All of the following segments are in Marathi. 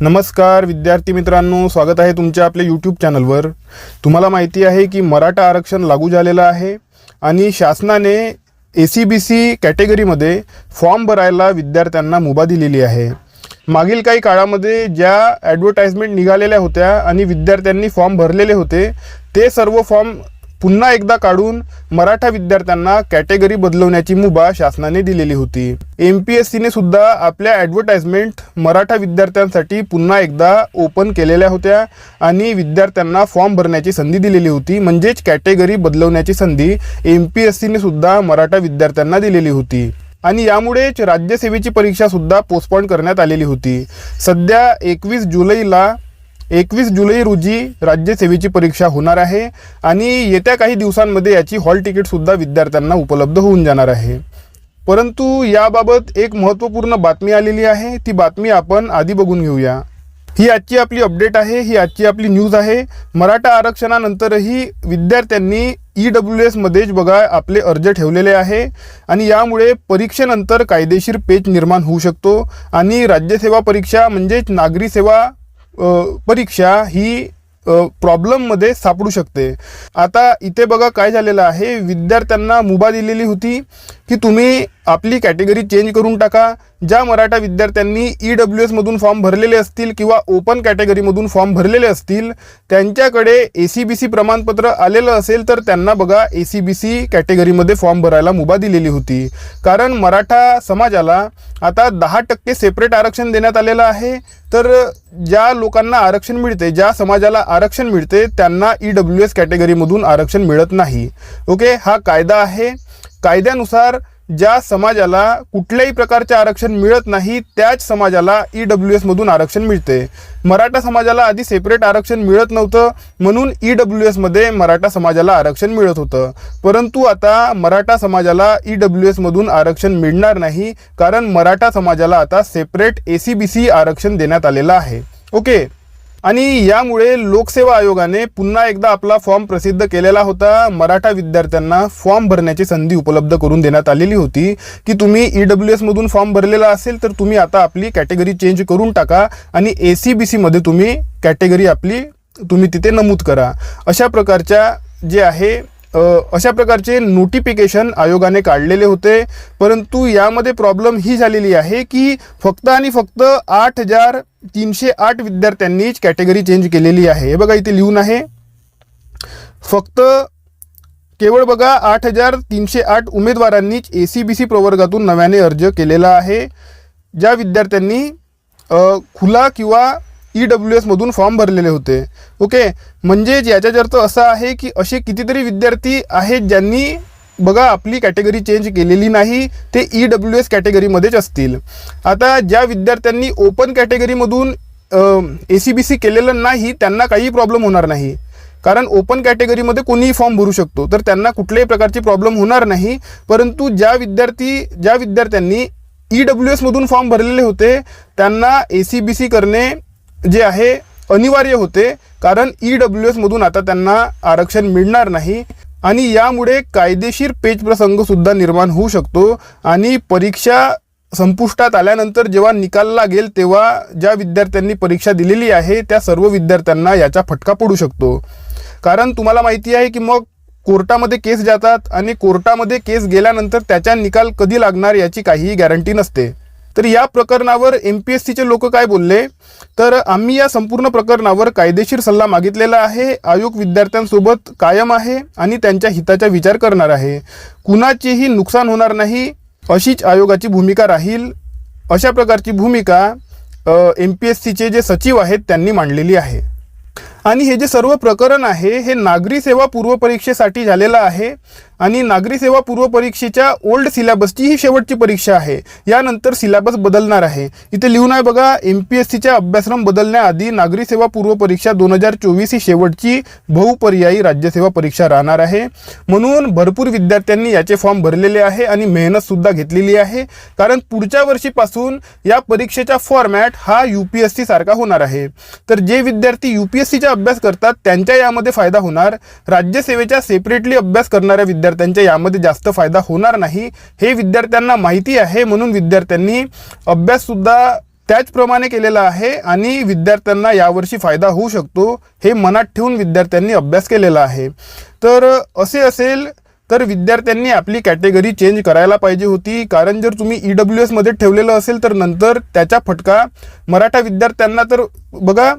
नमस्कार विद्यार्थी मित्रांनो. स्वागत आहे तुमच्या आपल्या यूट्यूब चॅनलवर तुम्हाला माहिती आहे की मराठा आरक्षण लागू झालेलं आहे आणि शासनाने ए सी बी सी कॅटेगरीमध्ये फॉर्म भरायला विद्यार्थ्यांना मुभा दिलेली आहे. मागील काही काळामध्ये ज्या ॲडव्हर्टाईजमेंट निघालेल्या होत्या आणि विद्यार्थ्यांनी फॉर्म भरलेले होते ते सर्व फॉर्म पुन्हा एकदा काढून मराठा विद्यार्थ्यांना कॅटेगरी बदलवण्याची मुभा शासनाने दिलेली होती. एम पी एस सीने सुद्धा आपल्या ॲडव्हर्टाईजमेंट मराठा विद्यार्थ्यांसाठी पुन्हा एकदा ओपन केलेल्या होत्या आणि विद्यार्थ्यांना फॉर्म भरण्याची संधी दिलेली होती. म्हणजेच कॅटेगरी बदलवण्याची संधी एम पी एस सीने सुद्धा मराठा विद्यार्थ्यांना दिलेली होती. आणि यामुळेच राज्यसेवेची परीक्षा सुद्धा पोस्टपॉन करण्यात आलेली होती. सध्या एकवीस जुलैला एकवीस जुलै रोजी राज्यसेवेची परीक्षा होणार आहे आणि येत्या काही दिवसांमध्ये याची हॉल तिकीटसुद्धा विद्यार्थ्यांना उपलब्ध होऊन जाणार आहे. परंतु याबाबत एक महत्त्वपूर्ण बातमी आलेली आहे. ती बातमी आपण आधी बघून घेऊया. ही आजची आपली अपडेट आहे. ही आजची आपली न्यूज आहे. मराठा आरक्षणानंतरही विद्यार्थ्यांनी ई डब्ल्यू एसमध्येच बघा आपले अर्ज ठेवलेले आहे. आणि यामुळे परीक्षेनंतर कायदेशीर पेच निर्माण होऊ शकतो. आणि राज्यसेवा परीक्षा म्हणजेच नागरी सेवा परीक्षा ही प्रॉब्लेममध्ये सापडू शकते. आता इथे बघा काय झालेलं आहे. विद्यार्थ्यांना मुभा दिलेली होती की तुम्ही आपली कॅटेगरी चेंज करून टाका. ज्या मराठा विद्यार्थ्यांनी ई डब्ल्यू एसमधून फॉर्म भरलेले असतील किंवा ओपन कॅटेगरीमधून फॉर्म भरलेले असतील त्यांच्याकडे ए सी बी सी प्रमाणपत्र आलेलं असेल तर त्यांना बघा ए सी बी सी कॅटेगरीमध्ये फॉर्म भरायला मुभा दिलेली होती. कारण मराठा समाजाला आता दहा टक्के सेपरेट आरक्षण देण्यात आलेलं आहे. तर ज्या लोकांना आरक्षण मिळते ज्या समाजाला आरक्षण मिळते त्यांना ई डब्ल्यू एस कॅटेगरीमधून आरक्षण मिळत नाही. ओके? हा कायदा आहे. कायद्यानुसार ज्या समाजाला कुठल्याही प्रकारचे आरक्षण मिळत नाही त्याच समाजाला ई डब्ल्यू एसमधून आरक्षण मिळते. मराठा समाजाला आधी सेपरेट आरक्षण मिळत नव्हतं म्हणून ई डब्ल्यू एसमध्ये मराठा समाजाला आरक्षण मिळत होतं. परंतु आता मराठा समाजाला ई डब्ल्यू एसमधून आरक्षण मिळणार नाही कारण मराठा समाजाला आता separate A C B C आरक्षण देण्यात आलेलं आहे. ओके आणि यामुळे लोकसेवा आयोगाने पुन्हा एकदा आपला फॉर्म प्रसिद्ध केलेला होता. मराठा विद्यार्थ्यांना फॉर्म भरण्याची संधी उपलब्ध करून देण्यात आलेली होती. की तुम्ही ई डब्ल्यू एसमधून फॉर्म भरलेला असेल तर तुम्ही आता आपली कॅटेगरी चेंज करून टाका आणि ए सी बी सीमध्ये तुम्ही कॅटेगरी आपली तुम्ही तिथे नमूद करा. अशा प्रकारच्या जे आहे अशा प्रकारचे नोटिफिकेशन आयोगाने काढलेले होते. परंतु यामध्ये प्रॉब्लेम ही झालेली आहे की फक्त आणि फक्त आठ हजार तीनशे आठ विद्यार्थ्यांनीच कॅटेगरी चेंज केलेली आहे. हे बघा इथे लिहून आहे. फक्त केवळ बघा आठ हजार तीनशे आठ उमेदवारांनीच ए सी बी सी प्रवर्गातून नव्याने अर्ज केलेला आहे. ज्या विद्यार्थ्यांनी खुला किंवा ई डब्ल्यू एसमधून फॉर्म भरलेले होते. ओके म्हणजेच याचा अर्थ असा आहे की असे कितीतरी विद्यार्थी आहेत ज्यांनी बघा आपली कॅटेगरी चेंज केलेली नाही ते ई डब्ल्यू एस कॅटेगरीमध्येच असतील. आता ज्या विद्यार्थ्यांनी ओपन कॅटेगरीमधून ए सी बी सी केलेलं नाही त्यांना काही प्रॉब्लेम होणार नाही. कारण ओपन कॅटेगरीमध्ये कोणीही फॉर्म भरू शकतो. तर त्यांना कुठल्याही प्रकारची प्रॉब्लेम होणार नाही. परंतु ज्या विद्यार्थी ज्या विद्यार्थ्यांनी ई डब्ल्यू एसमधून फॉर्म भरलेले होते त्यांना ए सी बी सी करणे जे आहे अनिवार्य होते कारण ई डब्ल्यू एसमधून आता त्यांना आरक्षण मिळणार नाही आणि यामुळे कायदेशीर पेचप्रसंगसुद्धा निर्माण होऊ शकतो आणि परीक्षा संपुष्टात आल्यानंतर जेव्हा निकाल लागेल तेव्हा ज्या विद्यार्थ्यांनी परीक्षा दिलेली आहे त्या सर्व विद्यार्थ्यांना याचा फटका पडू शकतो. कारण तुम्हाला माहिती आहे की मग कोर्टामध्ये केस जातात आणि कोर्टामध्ये केस गेल्यानंतर त्याचा निकाल कधी लागणार याची काहीही गॅरंटी नसते. तर या प्रकरणावर एम पी एस सीचे लोक काय बोलले? तर आम्ही या संपूर्ण प्रकरणावर कायदेशीर सल्ला मागितलेला आहे. आयोग विद्यार्थ्यांसोबत कायम आहे आणि त्यांच्या हिताचा विचार करणार आहे. कुणाचेही नुकसान होणार नाही अशीच आयोगाची भूमिका राहील. अशा प्रकारची भूमिका एम पी एस सीचे जे सचिव आहेत त्यांनी मांडलेली आहे. आणि हे जे सर्व प्रकरण आहे हे नागरी सेवा पूर्व परीक्षेसाठी झालेलं आहे आणि नागरी सेवा पूर्व परीक्षेच्या ओल्ड सिलेबसची ही शेवटची परीक्षा आहे. यानंतर सिलेबस बदलणार आहे. इथे लिहून आहे बघा एम पी एस सीच्या अभ्यासक्रम बदलण्याआधी नागरी सेवा पूर्व परीक्षा दोन हजार चोवीस ही शेवटची बहुपर्यायी राज्यसेवा परीक्षा राहणार आहे. म्हणून भरपूर विद्यार्थ्यांनी याचे फॉर्म भरलेले आहे आणि मेहनतसुद्धा घेतलेली आहे. कारण पुढच्या वर्षीपासून या परीक्षेचा फॉर्मॅट हा यू पी एस सीसारखा होणार आहे. तर जे विद्यार्थी यू पी एस सीच्या अभ्यास करतात त्यांच्या यामध्ये फायदा होणार. राज्यसेवेच्या सेपरेटली अभ्यास करणाऱ्या विद्यार्थ्यांच्या यामध्ये जास्त फायदा होणार नाही. हे विद्यार्थ्यांना माहिती आहे म्हणून विद्यार्थ्यांनी अभ्याससुद्धा त्याचप्रमाणे केलेला आहे आणि विद्यार्थ्यांना यावर्षी फायदा होऊ शकतो हे मनात ठेवून विद्यार्थ्यांनी अभ्यास केलेला आहे. तर असे असेल तर विद्यार्थ्यांनी आपली कॅटेगरी चेंज करायला पाहिजे होती. कारण जर तुम्ही ई डब्ल्यू एसमध्ये ठेवलेलं असेल तर नंतर त्याचा फटका मराठा विद्यार्थ्यांना तर बघा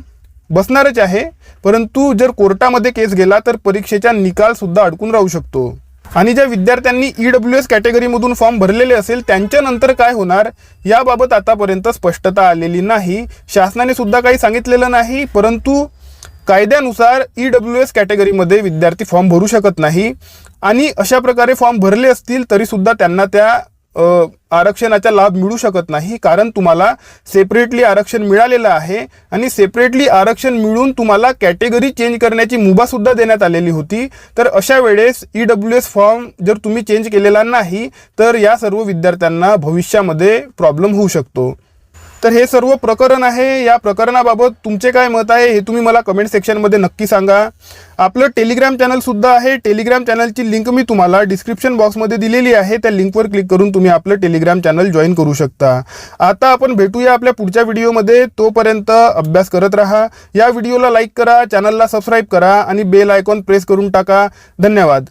बसणारच आहे. परंतु जर कोर्टामध्ये केस गेला तर परीक्षेचा निकालसुद्धा अडकून राहू शकतो. आणि ज्या विद्यार्थ्यांनी ई डब्ल्यू एस कॅटेगरीमधून फॉर्म भरलेले असेल त्यांच्यानंतर काय होणार याबाबत आतापर्यंत स्पष्टता आलेली नाही. शासनाने सुद्धा काही सांगितलेलं नाही परंतु कायद्यानुसार ई डब्ल्यू एस कॅटेगरीमध्ये विद्यार्थी फॉर्म भरू शकत नाही. आणि अशा प्रकारे फॉर्म भरले असतील तरीसुद्धा त्यांना त्या आरक्षणाचा लाभ मिळू शकत नाही कारण तुम्हाला सेपरेटली आरक्षण मिळालेलं आहे आणि सेपरेटली आरक्षण मिळून तुम्हाला कॅटेगरी चेंज करण्याची मुभासुद्धा देण्यात आलेली होती. तर अशा वेळेस ई डब्ल्यू एस फॉर्म जर तुम्ही चेंज केलेला नाही तर या सर्व विद्यार्थ्यांना भविष्यामध्ये प्रॉब्लेम होऊ शकतो. तर हे सर्व प्रकरण आहे. या प्रकरणाबाबत तुमचे काय मत आहे हे तुम्ही मला कमेंट सेक्शनमध्ये नक्की सांगा. आपलं टेलिग्राम चॅनलसुद्धा आहे. टेलिग्राम चॅनलची लिंक मी तुम्हाला डिस्क्रिप्शन बॉक्समध्ये दिलेली आहे. त्या लिंकवर क्लिक करून तुम्ही आपलं टेलिग्राम चॅनल जॉईन करू शकता. आता आपण भेटूया आपल्या पुढच्या व्हिडिओमध्ये तोपर्यंत अभ्यास करत राहा. या व्हिडिओला लाईक करा. चॅनलला सबस्क्राईब करा. आणि बेल आयकॉन प्रेस करून टाका. धन्यवाद.